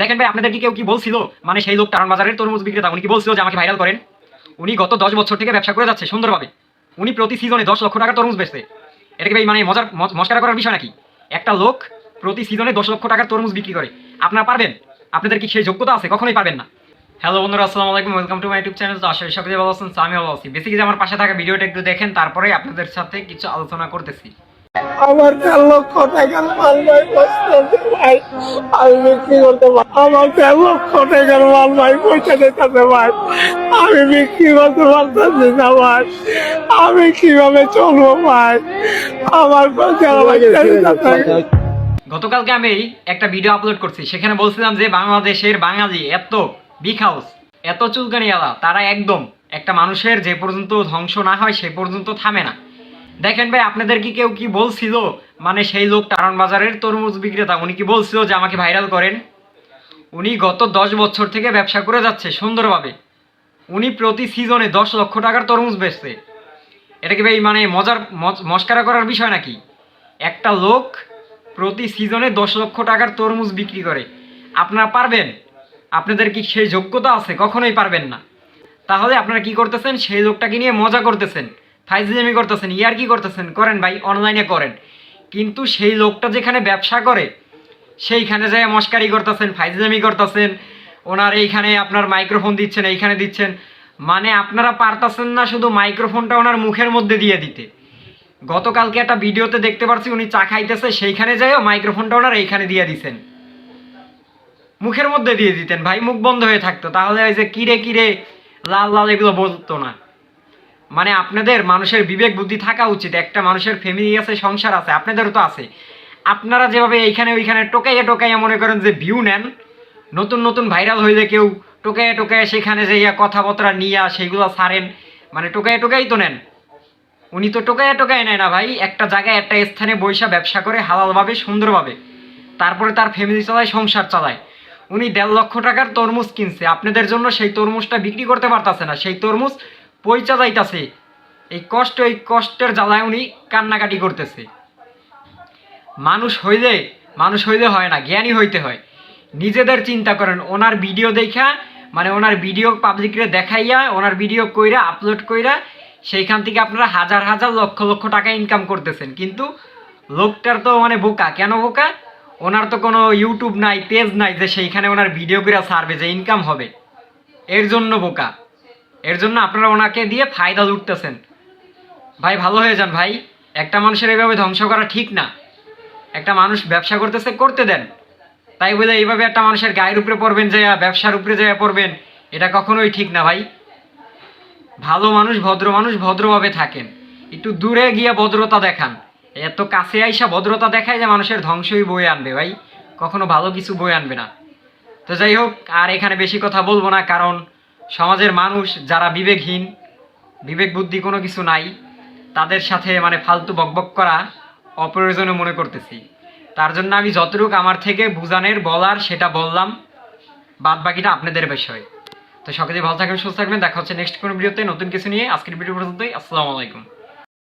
দেখেন ভাই, আপনাদের কি কেউ কি বলছিল? মানে সেই লোক টাউন বাজারের তরমুজ বিক্রেতা, উনি কি বলছিল যে আমাকে ভাইরাল করেন? উনি গত দশ বছর থেকে ব্যবসা করে যাচ্ছে সুন্দরভাবে। উনি প্রতি সিজনে দশ লক্ষ টাকার তরমুজ বেচছে এটা কি ভাই মানে মজার মস্কারা করার বিষয় নাকি? একটা লোক প্রতি সিজনে দশ লক্ষ টাকার তরমুজ বিক্রি করে। আপনারা পারবেন? আপনাদের কি সেই যোগ্যতা আছে? কখনোই পারবেন না। হ্যালো বন্ধুরা, আসসালামু আলাইকুম। Welcome to my YouTube channel তো করি সকলে ভালো আছেন আমি ভালো আছি। বেসিক্যালি আমার পাশে থাকা ভিডিওটা একটু দেখেন, তারপরে আপনাদের সাথে কিছু আলোচনা করতেছি। আমার লক্ষ টাকার মাল ভাই ভাই। আমি বিক্রি করতে আমার লক্ষ টাকার মাল ভাই পয়সা দিতে ভাই। আমি বিক্রি করতে পারতেছি না ভাই। আমি কীভাবে চলবো ভাই? আমার গতকালকে আমি একটা ভিডিও আপলোড করছি, সেখানে বলছিলাম যে বাংলাদেশের বাঙালি এত বিগ হাউস এত চুলকানিওয়ালা তারা একদম একটা মানুষের যে পর্যন্ত ধ্বংস না হয় সে পর্যন্ত থামে না। দেখেন ভাই, আপনাদের কি কেউ কি বলছিল? মানে সেই লোক টারণ বাজারের তরমুজ বিক্রেতা, উনি কি বলছিল যে আমাকে ভাইরাল করেন? উনি গত দশ বছর থেকে ব্যবসা করে যাচ্ছে সুন্দরভাবে। উনি প্রতি সিজনে দশ লক্ষ টাকার তরমুজ বেচছে। এটা কি ভাই মানে মজার, মজ- মস্কারা করার বিষয় নাকি? একটা লোক প্রতি সিজনে দশ লক্ষ টাকার তরমুজ বিক্রি করে। আপনারা পারবেন? আপনাদের কি সেই যোগ্যতা আছে? কখনোই পারবেন না। তাহলে আপনারা কি করতেছেন? সেই লোকটাকে নিয়ে মজা করতেছেন। ফাইজলামি করতেছেন ইয়ার কি করতেছেন, করেন ভাই অনলাইনে করেন। কিন্তু সেই লোকটা যেখানে ব্যবসা করে, সেইখানে যায় মস্কারি করতেছেন, ফাইজলামি করতেছেন, ওনার এইখানে আপনার মাইক্রোফোন দিচ্ছেন, এইখানে দিচ্ছেন। মানে আপনারা পারতাছেন না শুধু মাইক্রোফোনটা ওনার মুখের মধ্যে দিয়ে দিতে। গতকালকে একটা ভিডিওতে দেখতে পারছি, উনি চা খাইতেছে, সেইখানে যাইও মাইক্রোফোনটা ওনার এইখানে দিয়ে দিছেন। মুখের মধ্যে দিয়ে দিতেন, ভাই, মুখ বন্ধ হয়ে থাকতো। তাহলে ওই যে কিরে কিরে, লাল লাল এগুলো বলতো না। মানে আপনাদের মানুষের বিবেক বুদ্ধি থাকা উচিত। একটা মানুষের ফ্যামিলি আছে, সংসার আছে, আপনাদেরও তো আছে। আপনারা যেভাবে এইখানে ওইখানে টোকাইয়া টোকাইয়া মনে করেন যে ভিউ নেন, নতুন নতুন ভাইরাল হইলে কেউ টোকাইয়া টোকাইয়া সেখানে যাইয়া কথাবার্তা নিয়া সেইগুলো ছাড়েন মানে টোকাইয়া টোকাই তো নেন। উনি তো টোকাইয়া টোকাই নেয় না ভাই, একটা জায়গায় একটা স্থানে বৈশা ব্যবসা করে হালালভাবে, সুন্দরভাবে। তারপরে তার ফ্যামিলি চালায়, সংসার চালায়। উনি দেড় লক্ষ টাকার তরমুজ কিনছে। আপনাদের জন্য সেই তরমুজটা বিক্রি করতে পারতাছে না। সেই তরমুজ পয়চা যাইতাছে। এই কষ্ট, এই কষ্টের জ্বালায় উনি কান্নাকাটি করতেছে। মানুষ হইলে মানুষ হইলে হয় না, জ্ঞানী হইতে হয়। নিজেদের চিন্তা করেন, ওনার ভিডিও দেখা মানে ওনার ভিডিও পাবলিকরে দেখাইয়া, ওনার ভিডিও কইরা, আপলোড কইরা, সেইখান থেকে আপনারা হাজার হাজার, লক্ষ লক্ষ টাকা ইনকাম করতেছেন। কিন্তু লোকটার তো মানে বোকা। কেন বোকা? ওনার তো কোনো ইউটিউব নাই পেজ নাই যে সেইখানে ওনার ভিডিও করে ছাড়বে যে ইনকাম হবে। এর জন্য বোকা। এর জন্য আপনারা ওনাকে দিয়ে ফায়দা লুটতেছেন। ভাই, ভালো হয়ে যান ভাই। একটা মানুষের এইভাবে ধ্বংস করা ঠিক না। একটা মানুষ ব্যবসা করতেছে, করতে দেন। তাই বলে এইভাবে একটা মানুষের গায়ের উপরে পড়বেন, যে ব্যবসার উপরে যে পড়বেন, এটা কখনোই ঠিক না ভাই। ভালো মানুষ ভদ্র মানুষ ভদ্রভাবে থাকেন। একটু দূরে গিয়ে ভদ্রতা দেখান। এত কাছে আইসা ভদ্রতা দেখায় যে মানুষের ধ্বংসই বয়ে আনবে ভাই। কখনো ভালো কিছু বয়ে আনবে না। তো যাই হোক, আর এখানে বেশি কথা বলব না, কারণ সমাজের মানুষ যারা বিবেকহীন বিবেক বুদ্ধি কোনো কিছু নাই, তাদের সাথে মানে ফালতু বকবক করা অপ্রয়োজনীয় মনে করতেছি। তার জন্য আমি যতটুকু আমার থেকে বুজানের বলার সেটা বললাম বাদ বাকিটা আপনাদের বিষয়। তো সকলে ভালো থাকবেন, সুস্থ থাকবেন, দেখা হচ্ছে নেক্সট কোনো ভিডিওতে নতুন কিছু নিয়ে আজকের ভিডিও পর্যন্তই। আসসালামু আলাইকুম।